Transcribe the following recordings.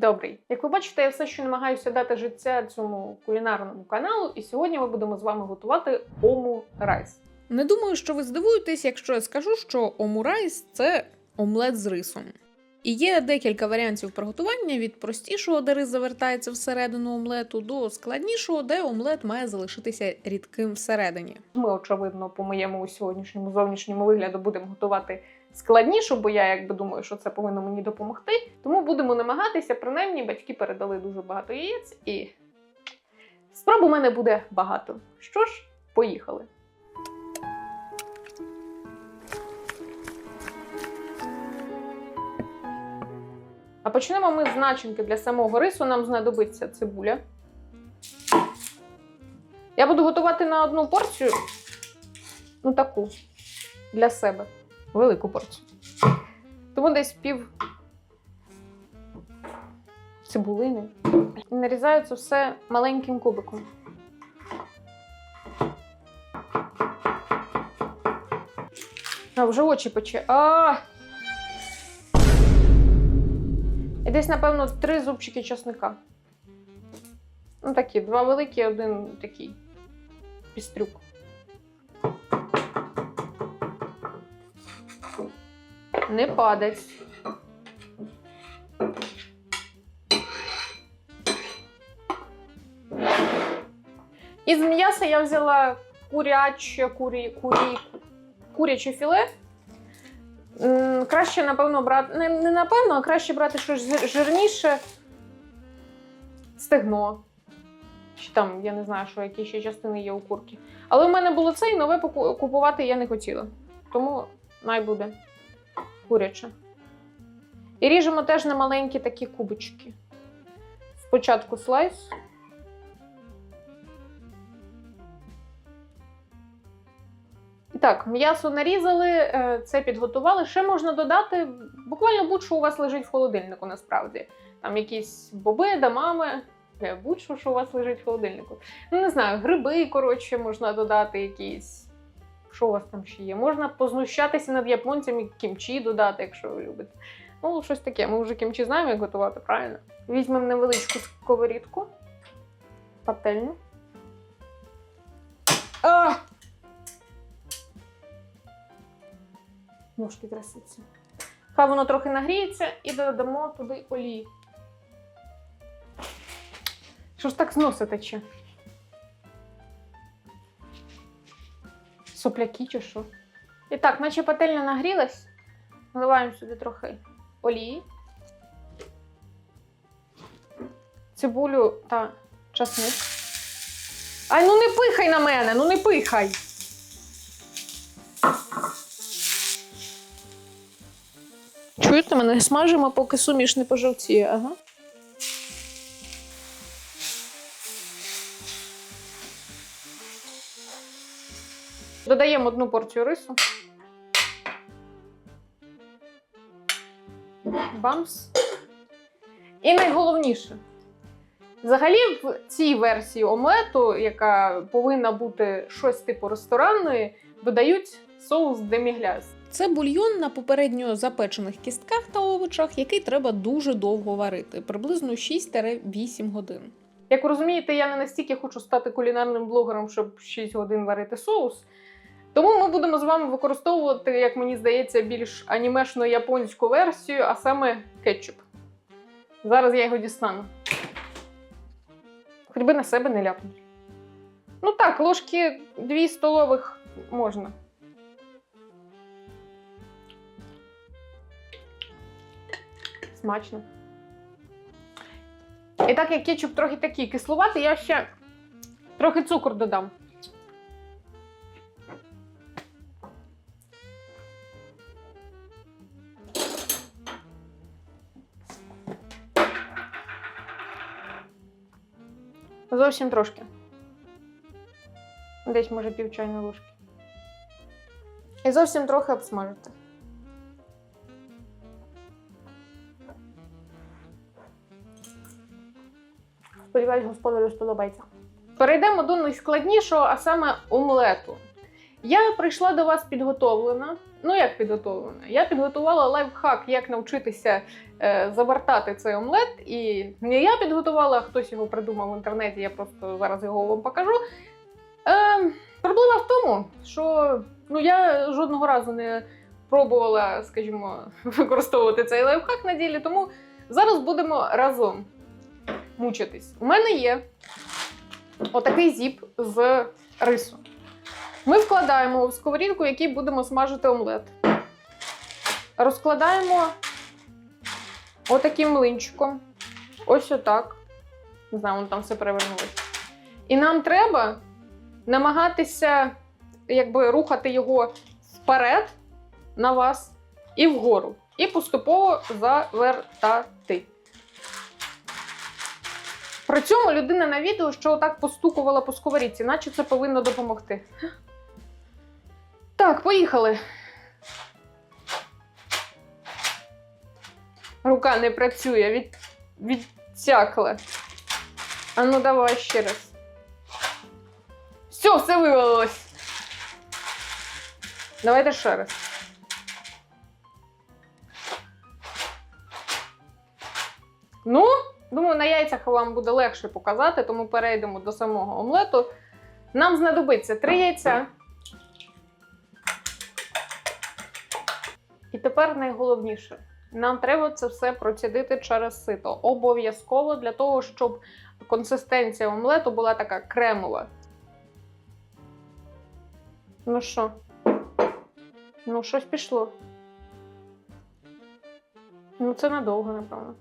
Добрий. Як ви бачите, я все ще намагаюся дати життя цьому кулінарному каналу, і сьогодні ми будемо з вами готувати ому райс. Не думаю, що ви здивуєтесь, якщо я скажу, що омурайс це омлет з рисом. І є декілька варіантів приготування від простішого, де рис завертається всередину омлету, до складнішого, де омлет має залишитися рідким всередині. Ми, очевидно, по моєму сьогоднішньому зовнішньому вигляду будемо готувати складніше, бо я якби думаю, що це повинно мені допомогти. Тому будемо намагатися, принаймні, батьки передали дуже багато яєць, і спроб у мене буде багато. Що ж, поїхали. А почнемо ми з начинки для самого рису. Нам знадобиться цибуля. Я буду готувати на одну порцію, ну таку, для себе. Велику порцію. Тому десь пів цибулини. І нарізаю це все маленьким кубиком. А, вже очі пече. А! І десь, напевно, три зубчики чесника. Ну, такі, два великі, один такий пістрюк. Не падать. Із м'яса я взяла куряче, курі, курі, куряче філе. Краще, напевно, брати. Не, не напевно, а краще брати щось жирніше. Стегно. Чи там, я не знаю, що які ще частини є у курки. Але в мене було це і нове купувати я не хотіла. Тому най буде куряче. І ріжемо теж на маленькі такі кубочки. Спочатку слайс. І так, м'ясо нарізали, е, це підготували. Ще можна додати буквально будь-що у вас лежить в холодильнику, насправді. Там якісь боби, дамами, е, будь-що, що у вас лежить в холодильнику. Ну, не знаю, гриби, коротше, можна додати якісь. Що у вас там ще є? Можна познущатися над японцями, кімчі додати, якщо ви любите. Ну, щось таке. Ми вже кімчі знаємо, як готувати, правильно? Візьмемо невеличку сковорідку, пательню. А! Ножки трясуться. Хай воно трохи нагріється і додамо туди олії. Що ж так з носа? Сопляки чи що? І так, наче пательня нагрілась, наливаємо сюди трохи олії, цибулю та часник. Ай, ну не пихай на мене, ну не пихай. Чуєте мене? Смажимо, поки суміш не пожовтіє. Ага. Додаємо одну порцію рису. Бамс. І найголовніше. Взагалі, в цій версії омлету, яка повинна бути щось типу ресторанної, додають соус демігляс. Це бульйон на попередньо запечених кістках та овочах, який треба дуже довго варити, приблизно 6-8 годин. Як ви розумієте, я не настільки хочу стати кулінарним блогером, щоб 6 годин варити соус. Тому ми будемо з вами використовувати, як мені здається, більш анімешну японську версію, а саме кетчуп. Зараз я його дістану. Хоч би на себе не ляпнути. Ну так, ложки 2 столових можна. Смачно. І так як кетчуп трохи такий кислуватий, я ще трохи цукор додам. Зовсім трошки. Десь, може, пів чайної ложки. І зовсім трохи обсмажити. Сподіваюсь, господарю сподобається. Перейдемо до найскладнішого, а саме омлету. Я прийшла до вас підготовлена. Ну, як підготовлена? Я підготувала лайфхак, як навчитися е, завертати цей омлет. І не я підготувала, а хтось його придумав в інтернеті, я просто зараз його вам покажу. Е, проблема в тому, що ну, я жодного разу не пробувала, скажімо, використовувати цей лайфхак на ділі, тому зараз будемо разом мучитись. У мене є отакий зіп з рису. Ми вкладаємо в сковорідку, в якій будемо смажити омлет. Розкладаємо отаким млинчиком. Ось отак. Не знаю, воно там все перевернулося. І нам треба намагатися якби, рухати його вперед на вас і вгору. І поступово завертати. При цьому людина на відео, що отак постукувала по сковорідці, наче це повинно допомогти. Так, поїхали. Рука не працює, від... відтякла. А ну давай ще раз. Все, все вивалилось. Давайте ще раз. Ну, думаю, на яйцях вам буде легше показати, тому перейдемо до самого омлету. Нам знадобиться три яйця. І тепер найголовніше. Нам треба це все процідити через сито. Обов'язково для того, щоб консистенція омлету була така кремова. Ну що? Ну, щось пішло. Ну, це надовго, напевно.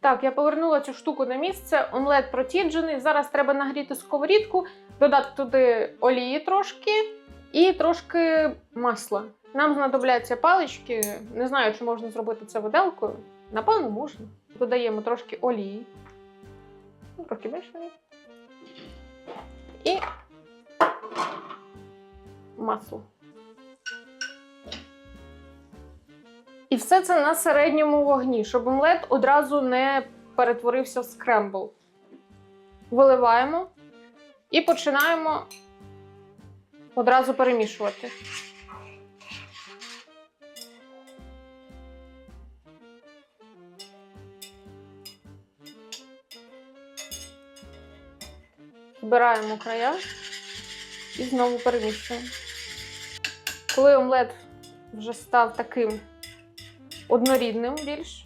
Так, я повернула цю штуку на місце. Омлет протіджений. Зараз треба нагріти сковорідку, додати туди олії трошки і трошки масла. Нам знадобляться палички. Не знаю, чи можна зробити це виделкою. Напевно, можна. Додаємо трошки олії. Ну, Трохи більше. І масло. І все це на середньому вогні, щоб омлет одразу не перетворився в скрембл. Виливаємо і починаємо одразу перемішувати. Збираємо края і знову перемішуємо. Коли омлет вже став таким однорідним більш,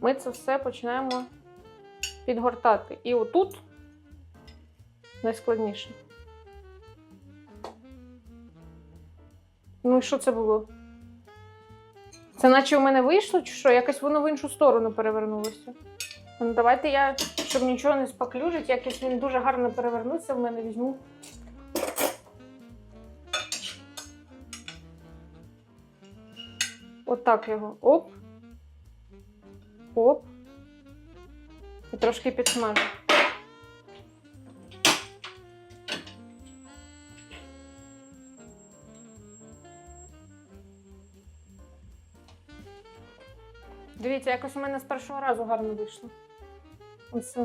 ми це все починаємо підгортати. І отут найскладніше. Ну і що це було? Це наче у мене вийшло, чи що? Якось воно в іншу сторону перевернулося. Ну, давайте я, щоб нічого не споклюжить, якось він дуже гарно перевернувся, в мене візьму. Отак його. Оп. Оп. І трошки підсмажу. Дивіться, якось у мене з першого разу гарно вийшло. Ось.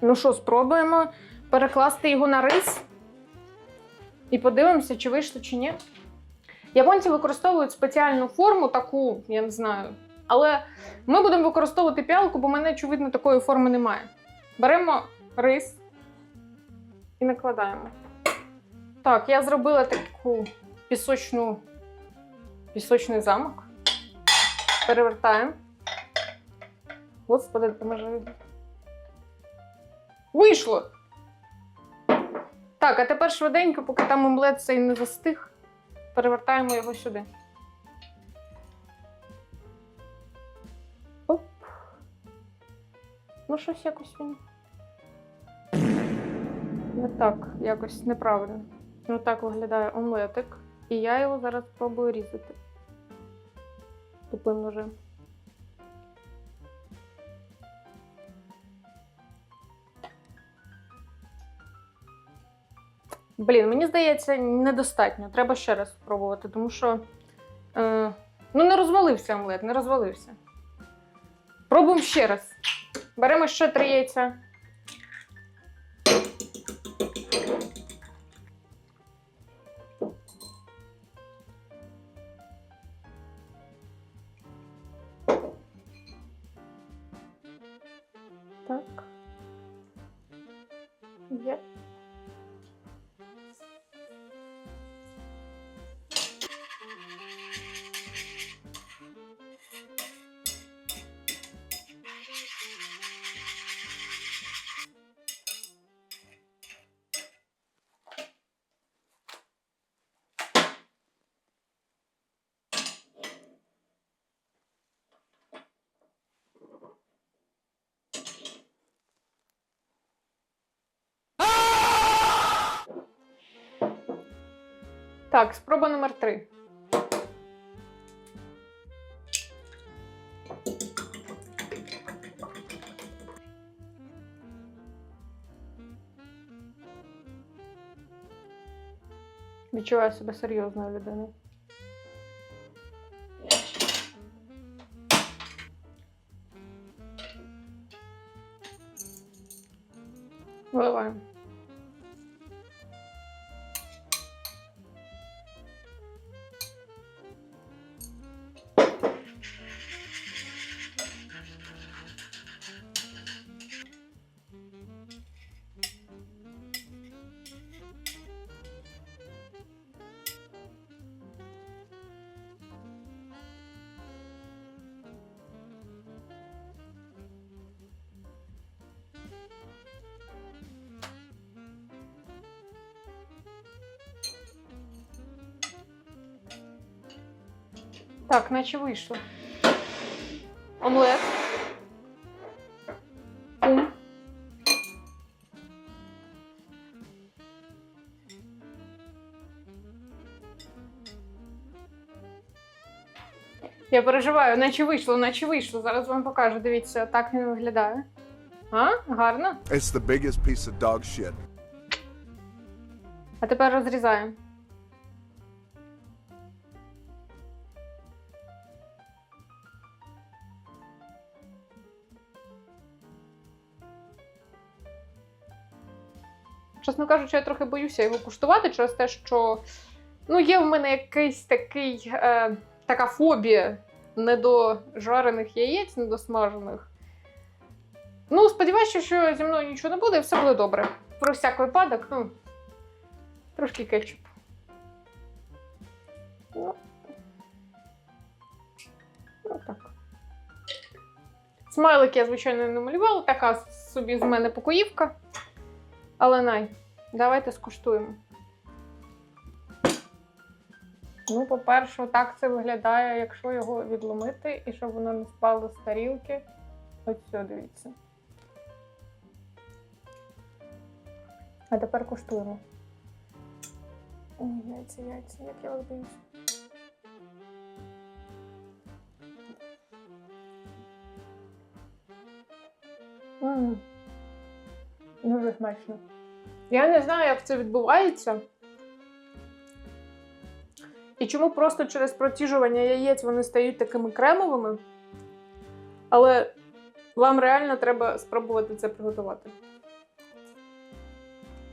Ну що, спробуємо перекласти його на рис і подивимося, чи вийшло, чи ні. Японці використовують спеціальну форму, таку, я не знаю. Але ми будемо використовувати піалку, бо в мене, очевидно, такої форми немає. Беремо рис і накладаємо. Так, я зробила таку пісочну, пісочний замок. Перевертаємо. Господи, допоможи. Вийшло! Так, а тепер швиденько, поки там омлет цей не застиг, перевертаємо його сюди. Оп. Ну, щось якось він. Не так, якось неправильно. Ну так виглядає омлетик. І я його зараз спробую різати. Тупим ножем. Блін, мені здається, недостатньо. Треба ще раз спробувати, тому що. Е, ну, не розвалився омлет, не розвалився. Пробуємо ще раз. Беремо ще три яйця. Так, спроба номер три. Відчуваю себе серйозною людиною. Так, наче вийшло. Омлет. Ум. Я переживаю, наче вийшло, наче вийшло. Зараз вам покажу. Дивіться, так він виглядає. А? Гарно. It's the biggest piece of dog shit. А тепер розрізаємо. Чесно кажучи, я трохи боюся його куштувати через те, що ну, є в мене якийсь такий, е, така фобія недожарених яєць, недосмажених. Ну, сподіваюся, що зі мною нічого не буде, і все буде добре. Про всяк випадок, ну, Трошки кетчупу. Ну. Ну, так. Смайлик я, звичайно, не малювала, така собі з мене покоївка. Але най, давайте скуштуємо. Ну, по-перше, так це виглядає, якщо його відломити і щоб воно не спало з тарілки. Ось все, дивіться. А тепер куштуємо. Ой, яйця, яйця, як я вас боюсь. Смачно. Я не знаю, як це відбувається. І чому просто через проціжування яєць вони стають такими кремовими. Але вам реально треба спробувати це приготувати.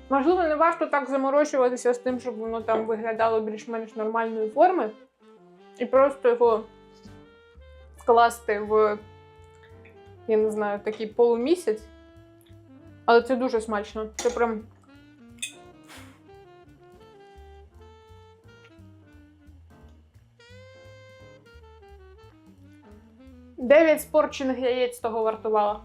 Можливо, не варто так заморочуватися з тим, щоб воно там виглядало більш-менш нормальної форми. І просто його скласти в, я не знаю, такий полумісяць. Але це дуже смачно. Це прям. Дев'ять спорчених яєць того вартувала.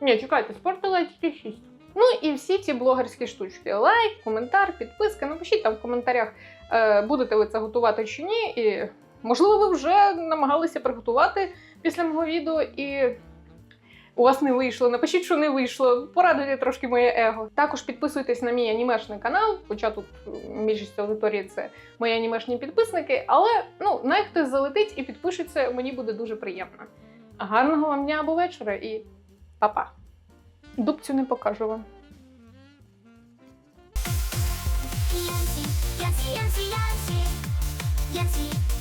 Ні, чекайте, спортила тільки 6. Ну і всі ці блогерські штучки. Лайк, коментар, підписка. Напишіть там в коментарях, е, будете ви це готувати чи ні. І можливо, ви вже намагалися приготувати після мого відео і. У вас не вийшло, напишіть, що не вийшло, порадуйте трошки моє его. Також підписуйтесь на мій анімешний канал, хоча тут більшість аудиторії це мої анімешні підписники, але ну, най хтось залетить і підпишеться, мені буде дуже приємно. Гарного вам дня або вечора і па-па! Дубцю не покажу вам. Yancy, Yancy, Yancy, Yancy,